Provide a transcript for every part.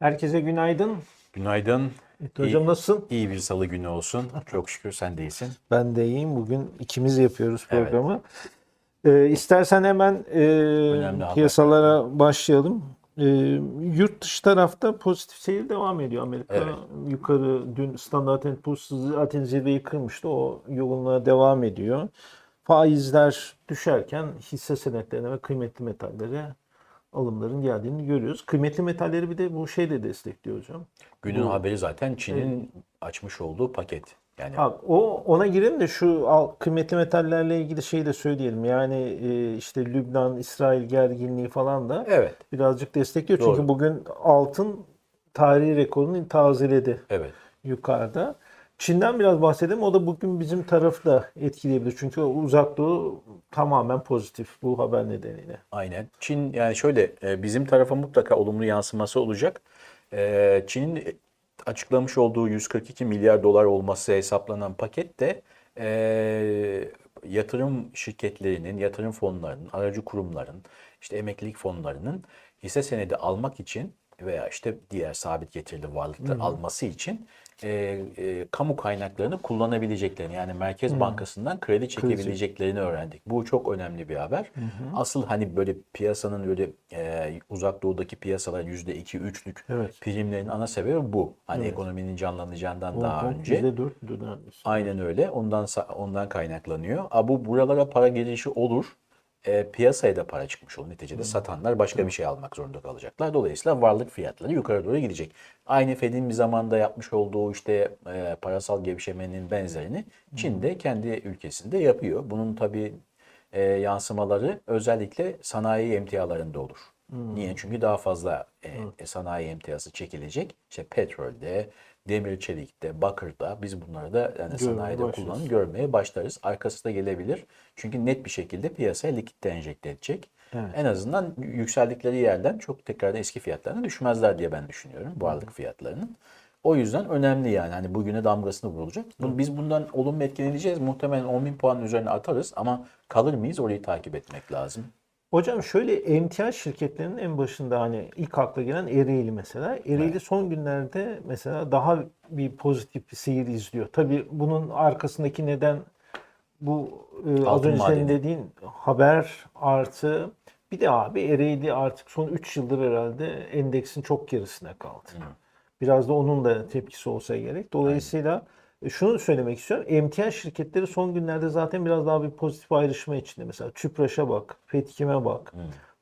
Herkese günaydın. Günaydın. Evet, hocam İyi- nasılsın? İyi bir salı günü olsun. Çok şükür sen de iyisin. Ben de iyiyim. Bugün ikimiz yapıyoruz Evet. programı. Ee, istersen hemen e, haber. piyasalara başlayalım. Ee, yurt dışı tarafta pozitif seyir devam ediyor. Amerika Evet. yukarı dün Standard Poor's zaten zirveyi kırmıştı. O yoluna devam ediyor. Faizler düşerken hisse senetlerine ve kıymetli metallere alımların geldiğini görüyoruz. Kıymetli metalleri bir de bu şey de destekliyor hocam. Günün Bu- haberi zaten Çin'in açmış olduğu paket. Yani Abi, o ona girelim de şu al, kıymetli metallerle ilgili şeyi de söyleyelim. Yani e, işte Lübnan, İsrail gerginliği falan da evet, birazcık destekliyor. Doğru. Çünkü bugün altın tarihi rekorunu tazeledi evet. yukarıda. Çin'den biraz bahsedelim. O da bugün bizim tarafı da etkileyebilir. Çünkü uzak doğu tamamen pozitif bu haber nedeniyle. Aynen. Çin yani şöyle e, bizim tarafa mutlaka olumlu yansıması olacak. E, Çin'in açıklamış olduğu 142 milyar dolar olması hesaplanan paket de e, yatırım şirketlerinin, yatırım fonlarının, aracı kurumların, işte emeklilik fonlarının hisse senedi almak için veya işte diğer sabit getirili varlıkları alması için e, e, kamu kaynaklarını kullanabileceklerini yani Merkez Bankası'ndan kredi çekebileceklerini öğrendik. Bu çok önemli bir haber. Asıl hani böyle piyasanın böyle e, uzak doğudaki piyasaların %2 3'lük Evet. primlerin ana sebebi bu. Hani ekonominin canlanacağından daha Hong Kong önce. %4 müdür neredeyse. Aynen öyle. Ondan ondan kaynaklanıyor. A bu buralara para gelişi olur. E, piyasaya da para çıkmış olur. Neticede satanlar başka bir şey almak zorunda kalacaklar. Dolayısıyla varlık fiyatları yukarı doğru gidecek. Aynı Fed'in bir zamanda yapmış olduğu işte e, parasal gevşemenin benzerini Çin de kendi ülkesinde yapıyor. Bunun tabii e, yansımaları özellikle sanayi emtialarında olur. Niye? Çünkü daha fazla e, sanayi emtiası çekilecek. İşte petrolde, demir çelikte, bakırda biz bunları da yani sanayide başlarız. kullanıp görmeye başlarız. Arkası da gelebilir. Çünkü net bir şekilde piyasaya likit enjekte edecek. Evet. En azından yükseldikleri yerden çok tekrardan eski fiyatlarına düşmezler diye ben düşünüyorum varlık fiyatlarının. O yüzden önemli yani hani bugüne damgasını vurulacak. Biz bundan olumlu etkileneceğiz. Muhtemelen 10 bin puanın üzerine atarız ama kalır mıyız orayı takip etmek lazım. Hocam şöyle emtia şirketlerinin en başında hani ilk akla gelen Ereğli mesela. Ereğli son günlerde mesela daha bir pozitif bir seyir izliyor. Tabii bunun arkasındaki neden bu e, az önce senin dediğin haber artı bir de abi Ereğli artık son 3 yıldır herhalde endeksin çok gerisine kaldı. Biraz da onun da tepkisi olsa gerek. Dolayısıyla e, şunu söylemek istiyorum. Emtia şirketleri son günlerde zaten biraz daha bir pozitif ayrışma içinde. Mesela Tüpraş'a bak, Petkim'e bak.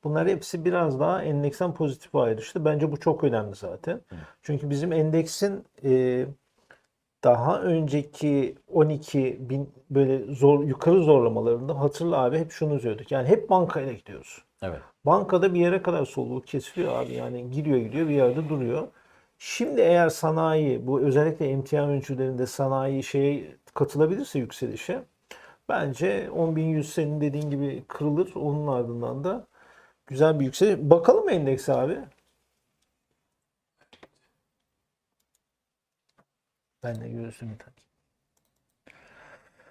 Bunlar hepsi biraz daha endeksten pozitif ayrıştı. Bence bu çok önemli zaten. Çünkü bizim endeksin e, daha önceki 12 bin böyle zor yukarı zorlamalarında hatırla abi hep şunu diyorduk. Yani hep bankayla gidiyoruz. Evet. Bankada bir yere kadar soluğu kesiliyor abi. Yani giriyor gidiyor bir yerde duruyor. Şimdi eğer sanayi bu özellikle emtia öncülerinde sanayi şeye katılabilirse yükselişe bence 10.100 senin dediğin gibi kırılır. Onun ardından da güzel bir yükseliş. Bakalım endeks abi. Ben de göğsümü takayım.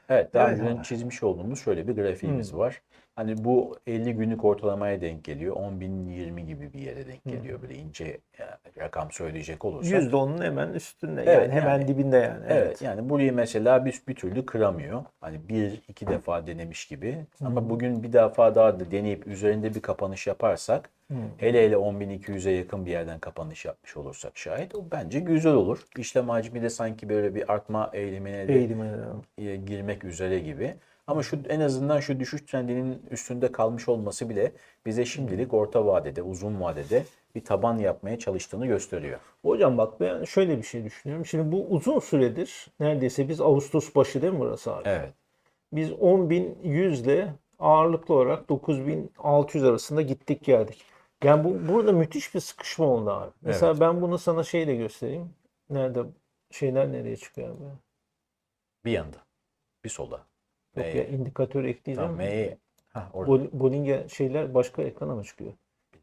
Evet, daha Evet önce çizmiş olduğumuz şöyle bir grafiğimiz var. Hani bu 50 günlük ortalamaya denk geliyor. 10.020 gibi bir yere denk geliyor. Böyle ince ya, rakam söyleyecek olursak. %10'un hemen üstünde. Evet, yani hemen yani- dibinde yani. Evet yani burayı mesela bir, bir türlü kıramıyor. Hani bir iki defa denemiş gibi. Ama bugün bir defa daha da deneyip üzerinde bir kapanış yaparsak hele hele 10.200'e yakın bir yerden kapanış yapmış olursak şayet o bence güzel olur. İşlem hacmi de sanki böyle bir artma eğilimine de Eğilime e, girmek üzere gibi. Ama şu en azından şu düşüş trendinin üstünde kalmış olması bile bize şimdilik orta vadede, uzun vadede bir taban yapmaya çalıştığını gösteriyor. Hocam bak ben şöyle bir şey düşünüyorum. Şimdi bu uzun süredir neredeyse biz Ağustos başı değil mi burası abi? Evet. Biz 10.100 ile ağırlıklı olarak 9.600 arasında gittik geldik. Yani bu burada müthiş bir sıkışma oldu abi. Mesela ben bunu sana şeyle göstereyim. Nerede şeyler nereye çıkıyor abi? Bir yanda. Bir sola. Yok M'ye. ya indikatör ekleyeceğim. Tamam, M'ye. Hah, orada. Bol- Bollinger şeyler başka ekrana mı çıkıyor?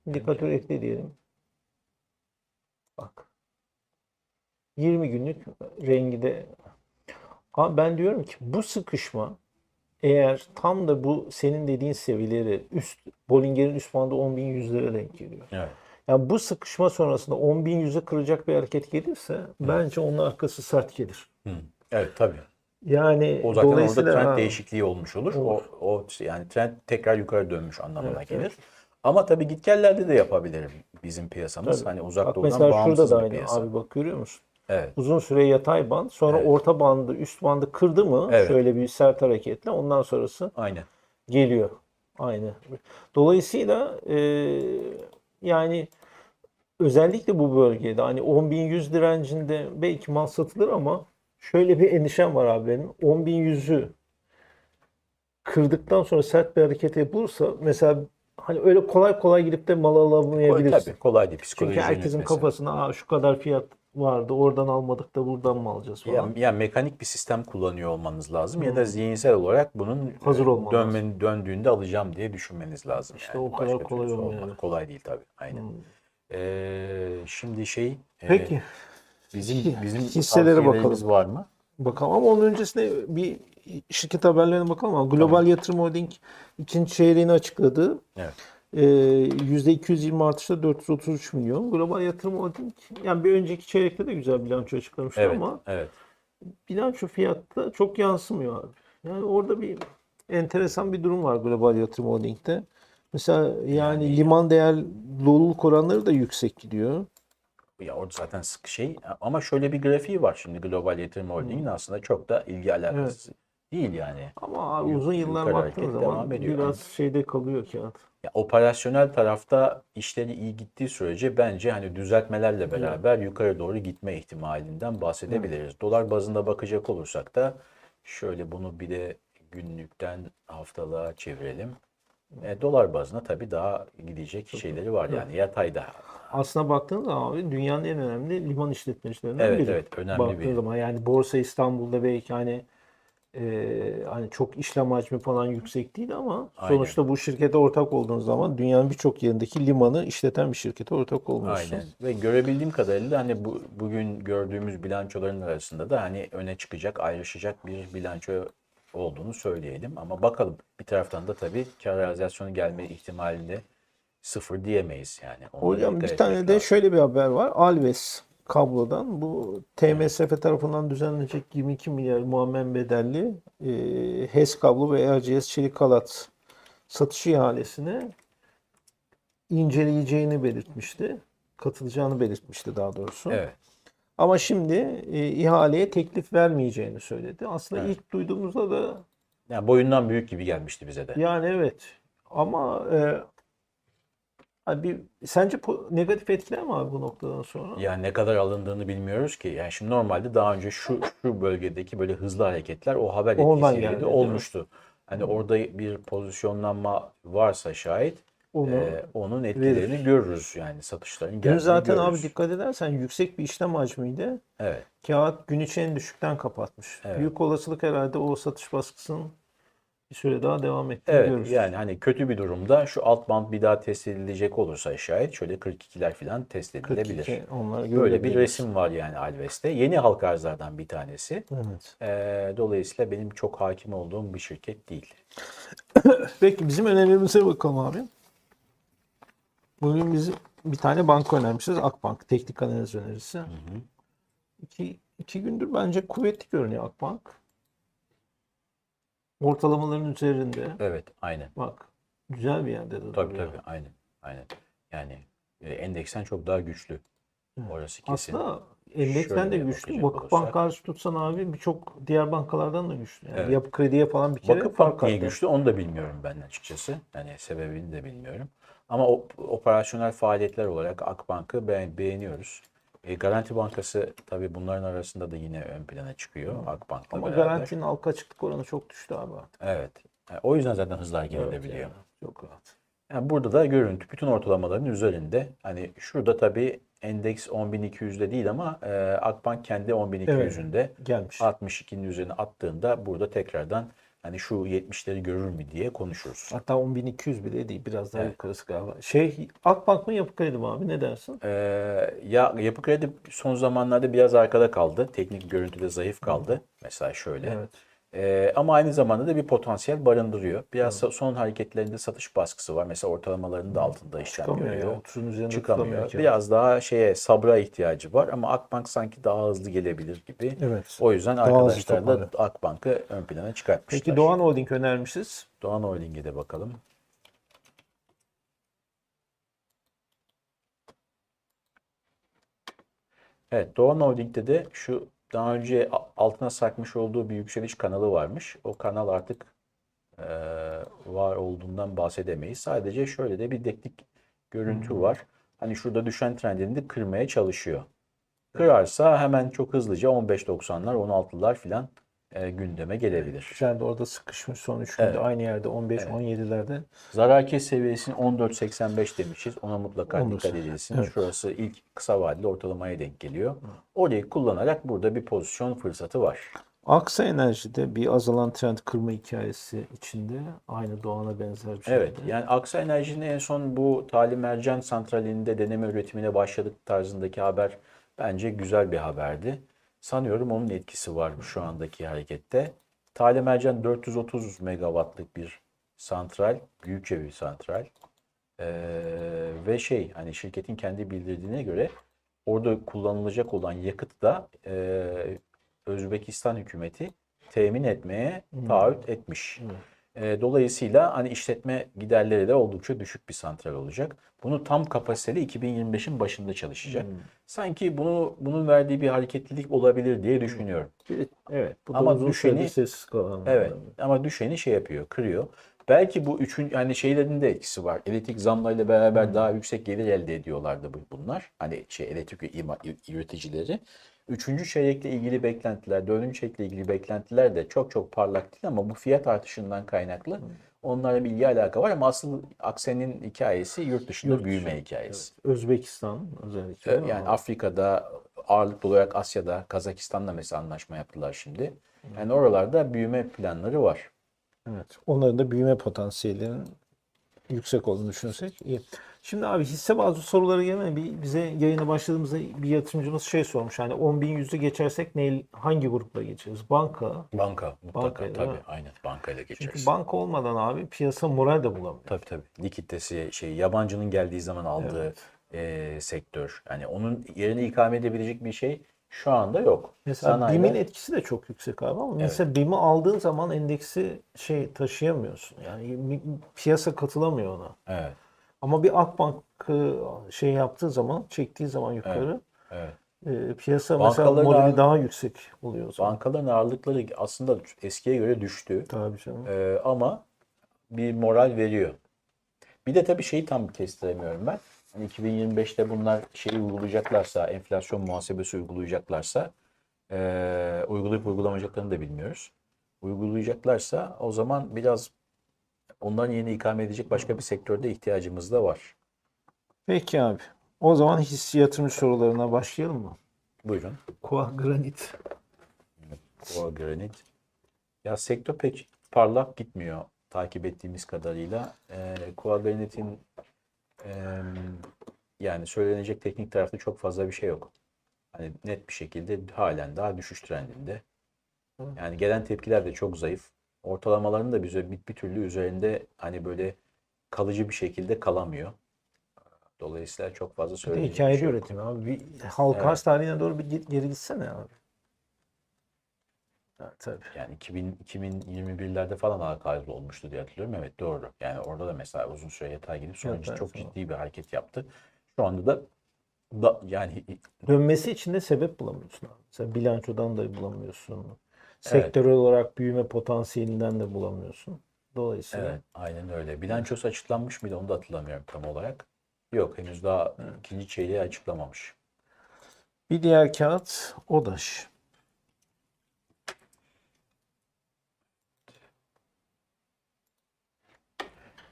İndikatör ekle diyelim. Bak. 20 günlük rengi de. Ama ben diyorum ki bu sıkışma eğer tam da bu senin dediğin seviyeleri üst Bollinger'in üst bandı 10.100'lere denk geliyor. Evet. Yani bu sıkışma sonrasında 10.100'ü kıracak bir hareket gelirse bence onun arkası sert gelir. Hı. Evet tabii. Yani O zaten orada trend ha, değişikliği olmuş olur. Olur. O, o yani trend tekrar yukarı dönmüş anlamına Evet, gelir. evet. Ama tabii gitgellerde de yapabilirim bizim piyasamız. Tabii. Hani uzak Bak doğudan mesela şurada da aynı piyasa. abi bak görüyor musun? Evet. Uzun süre yatay band sonra Evet. orta bandı üst bandı kırdı mı Evet. şöyle bir sert hareketle ondan sonrası Aynen. geliyor. Aynı. Dolayısıyla e, yani özellikle bu bölgede hani 10.100 direncinde belki mal satılır ama şöyle bir endişem var abi benim. 10.100'ü kırdıktan sonra sert bir hareket yapılırsa mesela hani öyle kolay kolay gidip de mal alamayabilirsin. Tabii kolay değil Çünkü psikoloji herkesin yönetmesi. kafasına Aa, şu kadar fiyat vardı oradan almadık da buradan mı alacağız falan. Ya, ya mekanik bir sistem kullanıyor olmanız lazım ya da zihinsel olarak bunun Hazır e, olman dönmen, döndüğünde alacağım diye düşünmeniz lazım. İşte yani. o kadar Başka kolay olmuyor. Kolay değil tabii. Aynen. Hmm. Ee, şimdi şey e, Peki. Bizim bizim Hisselere bakalım. var mı? Bakalım ama onun öncesinde bir şirket haberlerine bakalım ama Global Yatırım Holding ikinci çeyreğini açıkladı. Evet. Ee, %220 artışla 433 milyon. Global Yatırım Holding yani bir önceki çeyrekte de güzel bilanço açıklamıştı Evet. ama Evet. bilanço fiyatta çok yansımıyor abi. Yani orada bir enteresan bir durum var Global Yatırım Holding'de. Mesela yani, liman değer doluluk oranları da yüksek gidiyor. Ya orada zaten sık şey ama şöyle bir grafiği var şimdi Global Yatırım Holding'in aslında çok da ilgi alakası değil yani. Ama abi uzun yıllar baktığın zaman ediyor. biraz şeyde kalıyor kağıt. Ya operasyonel tarafta işleri iyi gittiği sürece bence hani düzeltmelerle beraber yukarı doğru gitme ihtimalinden bahsedebiliriz. Dolar bazında bakacak olursak da şöyle bunu bir de günlükten haftalığa çevirelim. E, dolar bazına tabii daha gidecek şeyleri var yani yatayda. Aslına baktığın zaman abi dünyanın en önemli liman işletmecilerinden Evet, biri. evet, önemli Baktığın bir- zaman yani Borsa İstanbul'da belki hani e, hani çok işlem hacmi falan yüksek değil ama Aynen. sonuçta bu şirkete ortak olduğun zaman dünyanın birçok yerindeki limanı işleten bir şirkete ortak olmuyorsun. Aynen. Ve görebildiğim kadarıyla hani bu bugün gördüğümüz bilançoların arasında da hani öne çıkacak, ayrışacak bir bilanço olduğunu söyleyelim. Ama bakalım bir taraftan da tabii kar realizasyonu gelme ihtimali de sıfır diyemeyiz yani. Ona Hocam bir tane de lazım. şöyle bir haber var. Alves kablodan bu TMSF tarafından düzenlenecek 22 milyar muammen bedelli e, HES kablo ve Erciyes Çelik Halat satış ihalesine inceleyeceğini belirtmişti. Katılacağını belirtmişti daha doğrusu. Evet. Ama şimdi e, ihaleye teklif vermeyeceğini söyledi. Aslında Evet. ilk duyduğumuzda da Yani boyundan büyük gibi gelmişti bize de. yani evet ama e, hani bir, sence negatif etkiler mi abi bu noktadan sonra? Yani ne kadar alındığını bilmiyoruz ki. Yani şimdi normalde daha önce şu şu bölgedeki böyle hızlı hareketler o haber Oradan etkisiyle geldi, de olmuştu. Hani orada bir pozisyonlanma varsa şayet Onu e, onun etkilerini verir. görürüz yani satışların geldiğini zaten abi görürüz. dikkat edersen yüksek bir işlem hacmiydi. Evet. Kağıt gün içi en düşükten kapatmış. Evet. Büyük olasılık herhalde o satış baskısının bir süre daha devam ettiğini Evet görürüz. yani hani kötü bir durumda şu alt band bir daha test edilecek olursa şayet şöyle 42'ler falan test edilebilir. 42 onlar Böyle bir resim var yani Alves'te. Yeni halka arzlardan bir tanesi. Evet. Ee, dolayısıyla benim çok hakim olduğum bir şirket değil. Peki bizim önerilerimize bakalım abi. Bugün biz bir tane banka önermişiz. Akbank. Teknik analiz önerisi. İki, iki gündür bence kuvvetli görünüyor Akbank. Ortalamaların üzerinde. Evet, aynen. Bak güzel bir yerde de Tabii duruyor. tabii, aynen. Aynen. Yani e, endeksten çok daha güçlü. Orası kesin. Aslında endeksten de Şöyle güçlü. bakacak Vakıf olursak- Bank karşı tutsan abi birçok diğer bankalardan da güçlü. Yani Evet. Yapı krediye falan bir kere Vakıf fark Bank niye attı. güçlü onu da bilmiyorum ben açıkçası. Yani sebebini de bilmiyorum. Ama operasyonel faaliyetler olarak Akbank'ı be- beğeniyoruz. E, Garanti Bankası tabii bunların arasında da yine ön plana çıkıyor Akbank'la Ama beraber. garantinin halka açıklık oranı çok düştü abi artık. Evet. Yani o yüzden zaten hızlı hareket Evet yani, çok rahat. Yani burada da görüntü bütün ortalamaların üzerinde. Hani şurada tabii endeks 10.200'de değil ama e, Akbank kendi 10.200'ünde Gelmiş. 62'nin üzerine attığında burada tekrardan hani şu 70'leri görür mü diye konuşuruz. Hatta 10.200 bile değil. Biraz daha Evet. yukarısı galiba. Şey Akbank mı Yapı Kredi mi abi ne dersin? Ee, ya Yapı Kredi son zamanlarda biraz arkada kaldı. Teknik görüntüde zayıf kaldı. Mesela şöyle. Evet. Ee, ama aynı zamanda da bir potansiyel barındırıyor. Biraz sa- son hareketlerinde satış baskısı var. Mesela ortalamalarının da altında işlem Çıkamıyor görüyor. ya. 30'un üzerinde Çıkamıyor. Biraz daha şeye sabra ihtiyacı var ama Akbank sanki daha hızlı gelebilir gibi. Evet. O yüzden Daha arkadaşlar da. Akbank'ı ön plana çıkartmışlar. Peki Doğan Holding önermişiz. Doğan Holding'e de bakalım. Evet, Doğan Holding'de de şu daha önce altına sarkmış olduğu bir yükseliş kanalı varmış. O kanal artık eee, var olduğundan bahsedemeyiz. Sadece şöyle de bir teknik görüntü var. Hani şurada düşen trendini de kırmaya çalışıyor. Kırarsa hemen çok hızlıca 15.90'lar, 16'lar filan eee, gündeme gelebilir. Güzel de orada sıkışmış son 3 günde Evet. aynı yerde 15-17'lerde. Zarar kes seviyesini 14.85 demişiz. Ona mutlaka 14. dikkat edilsin. Evet. Şurası ilk kısa vadeli ortalamaya denk geliyor. Orayı kullanarak burada bir pozisyon fırsatı var. Aksa Enerji'de bir azalan trend kırma hikayesi içinde aynı Doğan'a benzer bir şey. Evet, yani Aksa Enerji'nin en son bu Tali Mercan Santrali'nde deneme üretimine başladık tarzındaki haber bence güzel bir haberdi. Sanıyorum onun etkisi var şu andaki harekette. Tali Mercan 430 megawattlık bir santral, büyükçe bir santral. Ee, ve şey hani şirketin kendi bildirdiğine göre orada kullanılacak olan yakıt da e, Özbekistan hükümeti temin etmeye taahhüt etmiş. E, dolayısıyla hani işletme giderleri de oldukça düşük bir santral olacak. Bunu tam kapasiteli 2025'in başında çalışacak. Sanki bunu bunun verdiği bir hareketlilik olabilir diye düşünüyorum. Evet. Bu da Ama düşeni- süredir sessiz kalan. Evet ama düşeni şey yapıyor, kırıyor. Belki bu üçün yani şeylerin de etkisi var. Elektrik zamlarıyla beraber daha yüksek gelir elde ediyorlardı bu- bunlar. Hani şey elektrik üreticileri. Üçüncü çeyrekle ilgili beklentiler, dördüncü çeyrekle ilgili beklentiler de çok çok parlak değil ama bu fiyat artışından kaynaklı onlarla bir ilgi alaka var ama asıl Aksen'in hikayesi yurt dışında Yurt büyüme dışı, hikayesi. Özbekistan özellikle. Ee, Yani abi? Afrika'da ağırlıklı olarak Asya'da, Kazakistan'la mesela anlaşma yaptılar şimdi. Yani oralarda büyüme planları var. Evet. Onların da büyüme potansiyellerinin yüksek olduğunu düşünürsek iyi. Şimdi abi hisse bazı soruları gelmedi. Bir, bize yayına başladığımızda bir yatırımcımız şey sormuş. Hani 10 bin yüzde geçersek ne, hangi grupla geçeriz? Banka. Banka mutlaka Bankayla, tabii aynen bankayla Çünkü geçeriz. banka olmadan abi piyasa moral de bulamıyor. Tabii tabii. Likiditesi şey yabancının geldiği zaman aldığı e, sektör. Yani onun yerine ikame edebilecek bir şey şu anda yok. Mesela Sanayiler- BİM'in etkisi de çok yüksek abi ama mesela BİM'i aldığın zaman endeksi şey taşıyamıyorsun. Yani piyasa katılamıyor ona. Evet. Ama bir Akbank'ı şey yaptığı zaman, çektiği zaman yukarı Evet. e, piyasa mesela Bankaların morali ağır- daha yüksek oluyor zaman. Bankaların ağırlıkları aslında eskiye göre düştü. Tabii canım. Ee, ama bir moral veriyor. Bir de tabii şeyi tam kestiremiyorum ben. Hani 2025'te bunlar şeyi uygulayacaklarsa, enflasyon muhasebesi uygulayacaklarsa, eee uygulayıp uygulamayacaklarını da bilmiyoruz. Uygulayacaklarsa o zaman biraz onların yerine ikame edecek başka bir sektörde ihtiyacımız da var. Peki abi. O zaman hisse yatırım sorularına başlayalım mı? Buyurun. Koah Granit. O granit. Ya sektör pek parlak gitmiyor takip ettiğimiz kadarıyla. Ee, Koa Granit'in yani söylenecek teknik tarafta çok fazla bir şey yok. Hani net bir şekilde halen daha düşüş trendinde. Yani gelen tepkiler de çok zayıf. Ortalamaların da bize bir, bir türlü üzerinde hani böyle kalıcı bir şekilde kalamıyor. Dolayısıyla çok fazla söyleyecek bir hikayeli şey yok. üretim abi. Bir halka Evet. tarihine doğru bir geri gitsene abi. Ha, tabii. Yani 2000, 2021'lerde falan arz olmuştu diye hatırlıyorum. Evet doğru. Yani orada da mesela uzun süre yatağa gidip sonra Evet, evet, çok ciddi bir hareket yaptı. Şu anda da, da yani Dönmesi için de sebep bulamıyorsun. Mesela bilançodan da bulamıyorsun. Evet. Sektörel olarak büyüme potansiyelinden de bulamıyorsun. Dolayısıyla evet aynen öyle. Bilançosu açıklanmış mıydı onu da hatırlamıyorum tam olarak. Yok henüz daha ikinci çeyreği açıklamamış. bir diğer kağıt ODAŞ.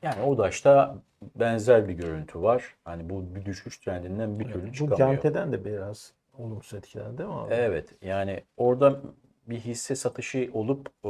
Yani ODAŞ'ta benzer bir görüntü var. Hani bu bir düşüş trendinden bir türlü Bu çıkamıyor. Cante'den de biraz olumsuz etkilendi değil mi abi? Evet yani orada bir hisse satışı olup e,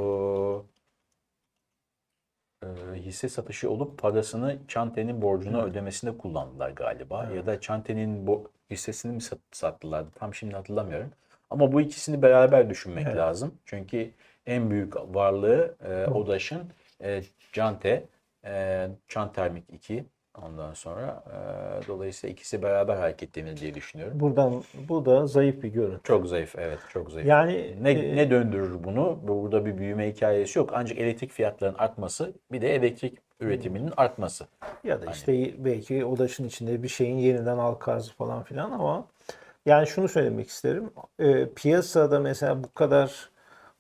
e, hisse satışı olup parasını Çante'nin borcunu ödemesinde kullandılar galiba. Ya da Çante'nin bo- hissesini mi sat- sattılar? Tam şimdi hatırlamıyorum. Ama bu ikisini beraber düşünmek Evet. lazım. Çünkü en büyük varlığı e, ODAŞ'ın e, Cante, e, Çan Termik 2 ondan sonra e, dolayısıyla ikisi beraber hareket diye düşünüyorum. Buradan bu da zayıf bir görüntü. Çok zayıf evet çok zayıf. Yani Ne, e, ne döndürür bunu? Burada bir büyüme hikayesi yok. Ancak elektrik fiyatlarının artması bir de elektrik üretiminin artması. Ya da işte belki odaşın içinde bir şeyin yeniden halka arzı falan filan ama yani şunu söylemek isterim. Ee, piyasada mesela bu kadar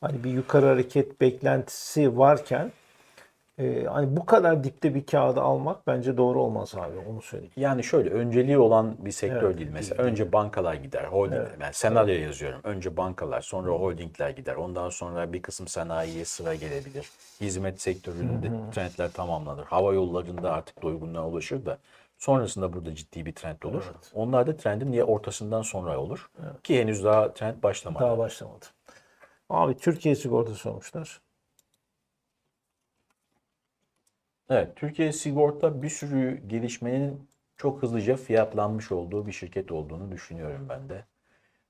hani bir yukarı hareket beklentisi varken e, hani bu kadar dipte bir kağıdı almak bence doğru olmaz abi onu söyleyeyim. Yani şöyle önceliği olan bir sektör Evet, değil. Mesela önce bankalar gider, holding. Evet. Ben senaryo yazıyorum. Önce bankalar, sonra holdingler gider. Ondan sonra bir kısım sanayiye sıra gelebilir. Hizmet sektöründe trendler tamamlanır. Hava yollarında artık doygunluğa ulaşır da sonrasında burada ciddi bir trend olur. Onlar da trendin ya ortasından sonra olur. Ki henüz daha trend başlamadı. Daha başlamadı. Abi Türkiye sigortası sormuşlar. Evet, Türkiye Sigorta bir sürü gelişmenin çok hızlıca fiyatlanmış olduğu bir şirket olduğunu düşünüyorum ben de.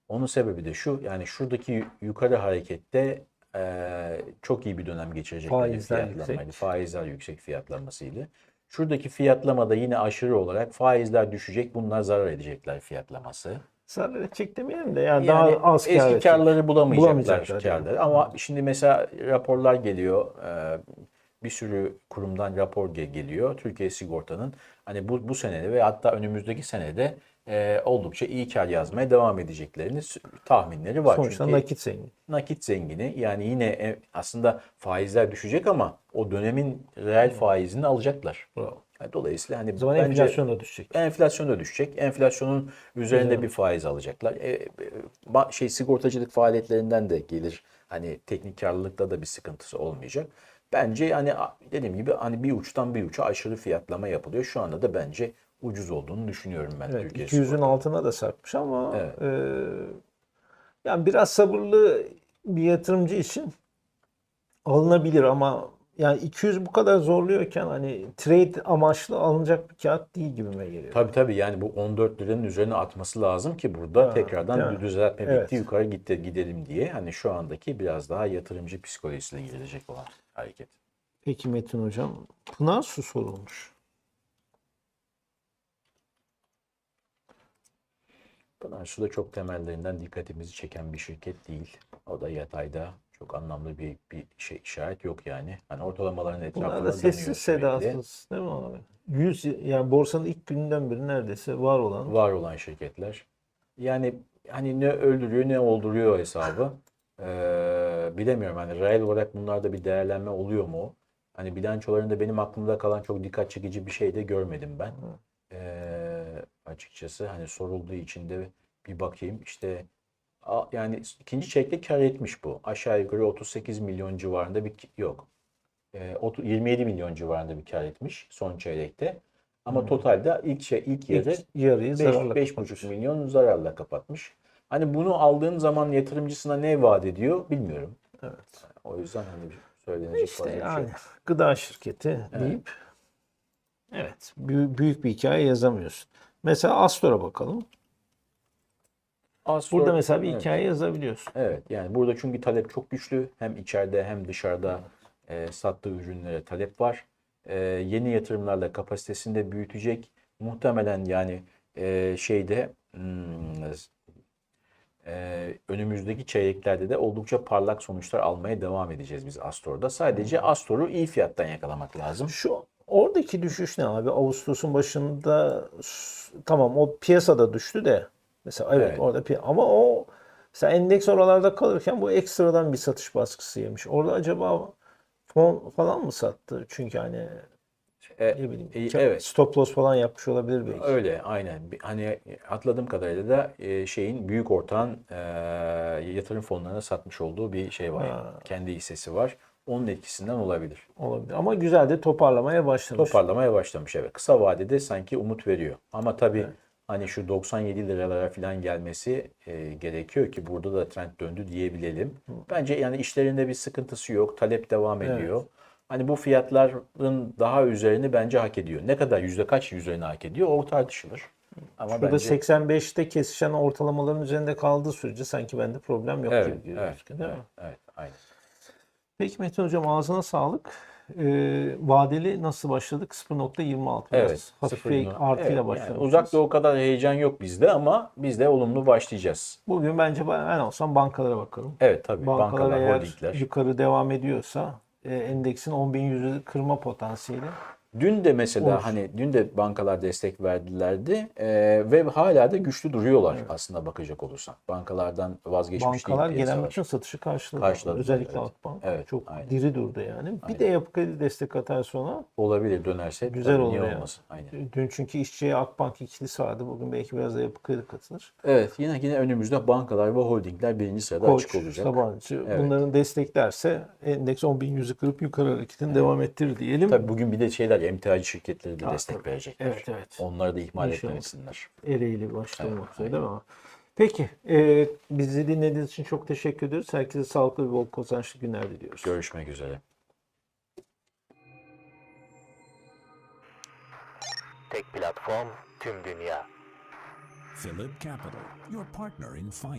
Onun sebebi de şu, yani şuradaki yukarı harekette eee, çok iyi bir dönem geçirecekleri Faizler fiyatlamaydı. yüksek. Faizler yüksek fiyatlamasıydı. Şuradaki fiyatlamada yine aşırı olarak faizler düşecek, bunlar zarar edecekler fiyatlaması. Zarar edecek demeyelim de yani, Yani daha az eski edecek. karları bulamayacaklar, Bulamayacaklar, karları. Ama şimdi mesela raporlar geliyor. e, Bir sürü kurumdan rapor ge- geliyor. Türkiye Sigorta'nın hani bu bu senede ve hatta önümüzdeki senede e, oldukça iyi kar yazmaya devam edeceklerini tahminleri var. Sonuçta Çünkü nakit zengin. nakit zengini yani yine e, aslında faizler düşecek ama o dönemin reel faizini alacaklar. Bravo. Yani Dolayısıyla hani O zaman bence- enflasyon da düşecek. Enflasyon da düşecek. Enflasyonun üzerinde bir faiz alacaklar. E, e, şey sigortacılık faaliyetlerinden de gelir. Hani teknik karlılıkta da bir sıkıntısı olmayacak. Bence hani dediğim gibi hani bir uçtan bir uça aşırı fiyatlama yapılıyor. Şu anda da bence ucuz olduğunu düşünüyorum ben Evet, Türkiye 200'ün Sigorta. altına da sarkmış ama Evet. e, yani biraz sabırlı bir yatırımcı için alınabilir ama yani 200 bu kadar zorluyorken hani trade amaçlı alınacak bir kağıt değil gibime geliyor. Tabii tabii yani bu 14 liranın üzerine atması lazım ki burada Ha, tekrardan bir düzeltme Evet. bitti yukarı gitti gidelim diye. Hani şu andaki biraz daha yatırımcı psikolojisiyle gidilecek olan hareket. Peki Metin Hocam, Pınar Su sorulmuş. Pınar Su da çok temellerinden dikkatimizi çeken bir şirket değil. O da yatayda çok anlamlı bir bir şey işaret yok yani. Hani ortalamaların Bunlar etrafında da dönüyor sessiz sedasız değil mi abi? 100 yani borsanın ilk günden beri neredeyse var olan Var olan şirketler. Yani hani ne öldürüyor ne olduruyor hesabı. Ee, bilemiyorum hani reel olarak bunlarda bir değerlenme oluyor mu? Hani bilançolarında benim aklımda kalan çok dikkat çekici bir şey de görmedim ben. Ee, açıkçası hani sorulduğu için de bir bakayım işte a- yani ikinci çeyrekte kar etmiş bu. Aşağı yukarı 38 milyon civarında bir yok. Ee, otu- 27 milyon civarında bir kar etmiş son çeyrekte. Ama totalde ilk şey ilk yarı ilk yarıyı zararla 5,5 kapatmış. milyon zararla kapatmış. Hani bunu aldığın zaman yatırımcısına ne vaat ediyor bilmiyorum. Evet. O yüzden hani söylenecek İşte fazla şey yani yok. gıda şirketi deyip evet büyük, büyük bir hikaye yazamıyorsun. Mesela Astor'a bakalım. Astor- Burada mesela bir evet. hikaye yazabiliyorsun. Evet yani burada çünkü talep çok güçlü. Hem içeride hem dışarıda e, sattığı ürünlere talep var. E, yeni yatırımlarla kapasitesini de büyütecek. Muhtemelen yani e, şeyde hmm, e, önümüzdeki çeyreklerde de oldukça parlak sonuçlar almaya devam edeceğiz biz Astor'da. Sadece Astor'u iyi fiyattan yakalamak lazım. Şu oradaki düşüş ne abi? Ağustos'un başında tamam o piyasada düştü de mesela evet, Evet. orada ama o mesela endeks oralarda kalırken bu ekstradan bir satış baskısı yemiş. Orada acaba fon falan mı sattı? Çünkü hani E, ne bileyim e, evet. stop loss falan yapmış olabilir belki. Öyle aynen. Hani atladığım kadarıyla da e, şeyin büyük ortağın e, yatırım fonlarına satmış olduğu bir şey var. Ha. Kendi hissesi var. Onun etkisinden olabilir. Olabilir. Ama güzel de toparlamaya başlamış. Toparlamaya başlamış evet. Kısa vadede sanki umut veriyor. Ama tabii hani şu 97 liralara falan gelmesi e, gerekiyor ki burada da trend döndü diyebilelim. Bence yani işlerinde bir sıkıntısı yok. Talep devam Evet. Hani bu fiyatların daha üzerini bence hak ediyor. Ne kadar yüzde kaç üzerine hak ediyor o tartışılır. Ama Burada bence 85'te kesişen ortalamaların üzerinde kaldığı sürece sanki bende problem yok evet, gibi evet, gözüküyor değil evet, mi? evet, aynen. Peki Metin Hocam ağzına sağlık. Ee, vadeli nasıl başladık? 0.26 biraz Evet. hafif artıyla evet, yani başlamışız. uzakta o kadar heyecan yok bizde ama biz de olumlu başlayacağız. Bugün bence ben olsam bankalara bakalım. Evet tabii Bankalar, bankalar, eğer holdingler. yukarı devam ediyorsa e, endeksin 10.100'ü kırma potansiyeli Dün de mesela Olur. hani dün de bankalar destek verdilerdi e, ve hala da güçlü duruyorlar aslında bakacak olursak. Bankalardan vazgeçmiş bankalar değil gelen piyasalar. bütün satışı karşıladı. Karşıladılar, Özellikle evet. Akbank Evet, çok aynen. diri durdu yani. Bir Aynen. de yapı kredi destek atar sonra Olabilir dönerse Güzel olur yani. olmasın. Aynen. dün çünkü işçiye Akbank ikilisi vardı. Bugün belki biraz da yapı kredi katılır. Evet yine yine önümüzde bankalar ve holdingler birinci sırada Koç, açık olacak. Sabancı Evet. bunların desteklerse endeks 10.100'ü kırıp yukarı hareketini devam ettirir diyelim. Tabii bugün bir de şeyler emtiacı şirketleri de Ha, destek tabii. verecekler. Evet, evet. Onları da ihmal İnşallah. etmesinler. Ereğli başta Evet, olmak üzere değil mi? Peki. E, bizi dinlediğiniz için çok teşekkür ediyoruz. Herkese sağlıklı ve bol kazançlı günler diliyoruz. Görüşmek üzere. Tek platform tüm dünya. Philip Capital, your partner in finance.